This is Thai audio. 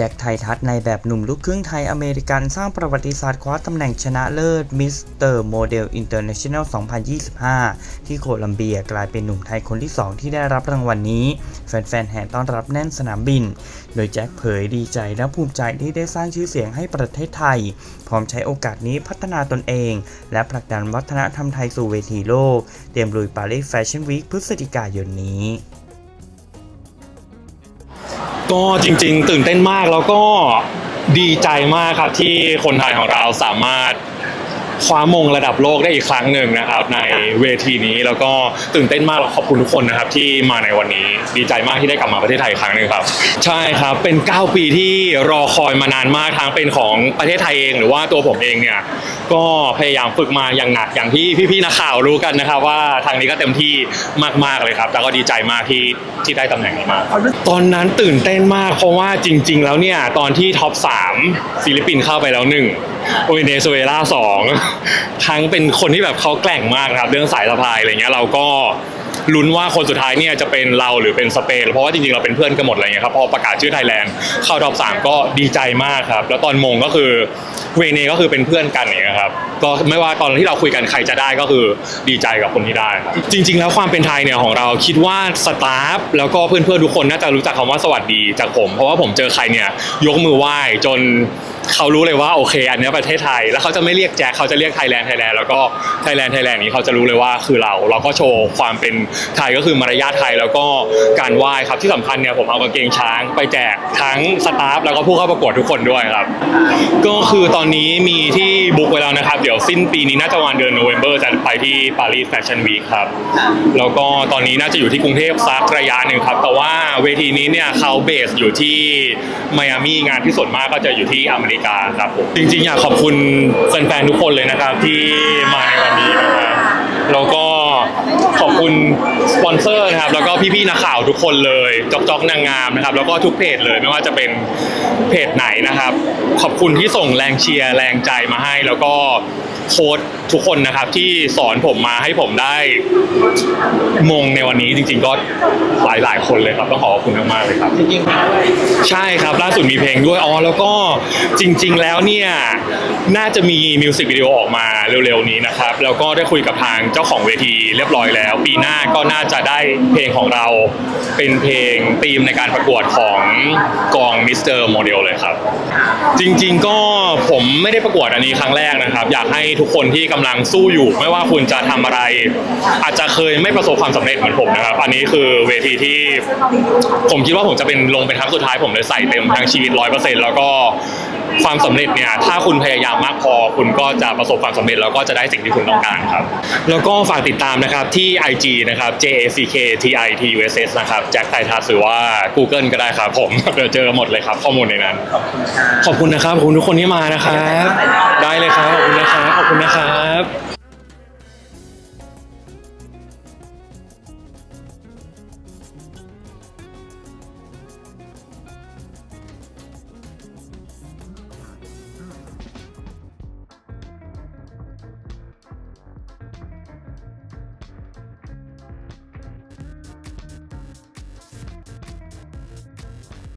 จ็คไททัศน์ในแบบหนุ่มลูกครึ่งไทยอเมริกันสร้างประวัติศาสตร์คว้าตำแหน่งชนะเลิศมิสเตอร์โมเดลอินเตอร์เนชั่นแนล 2025 ที่โคลัมเบียกลายเป็นหนุ่มไทยคนที่ 2 ที่ได้รับรางวัลนี้ แฟนๆ แห่ต้อนรับแน่นสนามบิน โดยแจ็คเผยดีใจและภูมิใจที่ได้สร้างชื่อเสียงให้ประเทศไทย พร้อมใช้โอกาสนี้พัฒนาตนเอง และผลักดันวัฒนธรรมไทยสู่เวทีโลก เตรียมลุยปารีสแฟชั่นวีคพฤศจิกายนนี้ ก็จริง ๆ ตื่นเต้นมากแล้วก็ดีใจมากครับที่คนไทยของเราสามารถ คว้ามงระดับโลกได้อีกครั้งหนึ่งนะครับในเวทีนี้แล้วก็ตื่นเต้นมากขอบคุณทุกคนนะครับที่มาในวันนี้ดีใจมากที่ได้กลับมาประเทศไทยอีกครั้งหนึ่งครับ ใช่ครับเป็น 9 ปีที่รอคอยมานานมากทั้งเป็นของประเทศไทยเองหรือว่าตัวผมเองเนี่ยก็พยายามฝึกมาอย่างหนักอย่างที่พี่ๆนักข่าวรู้กันนะครับว่าทางนี้ก็เต็มที่มากๆเลยครับแล้วก็ดีใจมากที่ที่ได้ตำแหน่งนี้มาตอนนั้นตื่นเต้นมากเพราะว่าจริง ๆ แล้วเนี่ยตอนที่ท็อป3ฟิลิปปินส์เข้าไปแล้วหนึ่งเวเนซุเอลาสอง ทั้งเป็นคนที่แบบเขาแกล่งมากนะครับ เรื่องสายสะพายอะไรเงี้ยเราก็ ลุ้นว่าคนสุดท้ายเนี่ยจะเป็นเราหรือเป็นสเปนเพราะว่าจริงๆเราเป็นเพื่อนกันหมดอะไรเงี้ยครับพอประกาศชื่อไทยแลนด์เข้าท็อปสามก็ดีใจมากครับ แล้วตอนมงก็คือเวเนก็คือเป็นเพื่อนกันเงี้ยครับก็ไม่ว่าตอนที่เราคุยกันใครจะได้ก็คือดีใจกับคนที่ได้ครับจริง ๆ แล้วความเป็นไทยเนี่ยของเราคิดว่าสตาฟแล้วก็เพื่อนๆทุกคนน่าจะรู้จักคำว่าสวัสดีจากผม เพราะว่าผมเจอใครเนี่ยยกมือไหว้จนเขารู้เลยว่าโอเค อันนี้ประเทศไทย แล้วเขาจะไม่เรียกแจ็คเขาจะเรียกไทยแลนด์ไทยแลนด์แล้วก็ไทยแลนด์ไทยแลนด์นี้เขาจะรู้เลยว่าคือเรา เราก็โชว์ความเป็นไทยก็คือมารยาทไทยแล้วก็การไหว้ครับที่สำคัญเนี่ยผมเอากางเกงช้างไปแจกทั้งสตาฟแล้วก็ผู้เข้าประกวดทุกคนด้วยครับ ก็คือตอนนี้มีที่บุ๊กไว้แล้วนะครับ เดี๋ยวสิ้นปีนี้น่าจะวันเดือนโนเวม ber จะไปที่ปารีสแฟชั่นวีคครับ แล้วก็ตอนนี้น่าจะอยู่ที่กรุงเทพสักระยะหนึ่งครับ แต่ว่าเวทีนี้เนี่ยเขาเบสอยู่ที่ไมอามีงานที่ส่วนมากก็จะอยู่ที่อเมริกาครับผมจริงๆอยากขอบคุณแฟนๆทุกคนเลยนะครับที่มาในวันนี้นะครับแล้วก็ คุณสปอนเซอร์นะครับแล้วก็พี่ๆนักข่าวทุกคนเลยจอกจอกนางงามนะครับแล้วก็ทุกเพจเลยไม่ว่าจะเป็นเพจไหนนะครับ ขอบคุณที่ส่งแรงเชียร์แรงใจมาให้แล้วก็ โค้ชทุกคนนะครับที่สอนผมมาให้ผมได้มงในวันนี้จริง ๆ ก็หลายหลายๆคนเลยครับต้องขอขอบคุณมากๆเลยครับจริงๆใช่ครับล่าสุดมีเพลงด้วยอ๋อแล้วก็จริง ๆ แล้วเนี่ยน่าจะมีมิวสิกวิดีโอออกมาเร็วๆนี้นะครับแล้วก็ได้คุยกับทางเจ้าของเวทีเรียบร้อยแล้ว ปีหน้าก็น่าจะได้เพลงของเราเป็นเพลงธีมในการประกวดของกองมิสเตอร์โมเดลเลยครับจริง ๆ ก็ผมไม่ได้ประกวดอันนี้ครั้งแรกนะครับ อยากให้ทุกคนที่กำลังสู้อยู่ ไม่ว่าคุณจะทำอะไร อาจจะเคยไม่ประสบความสำเร็จเหมือนผมนะครับ อันนี้คือเวทีที่ผมคิดว่าผมจะเป็นลงเป็นครั้งสุดท้ายผมเลยใส่เต็มทั้งชีวิตร้อยเปอร์เซ็นต์แล้วก็ ความสำเร็จเนี่ยถ้าคุณพยายามมากพอ คุณก็จะประสบความสำเร็จแล้วก็จะได้สิ่งที่คุณต้องการครับ แล้วก็ฝากติดตามนะครับที่ IG นะครับ J A C K T I T U S S นะครับแจ็คไททัสหรือว่า Google ก็ได้ครับผมเดี๋ยวเจอหมดเลยครับ ข้อมูลในนั้น ขอบคุณนะครับขอบคุณทุกคนที่มานะครับ ได้เลยครับขอบคุณนะครับขอบคุณนะครับ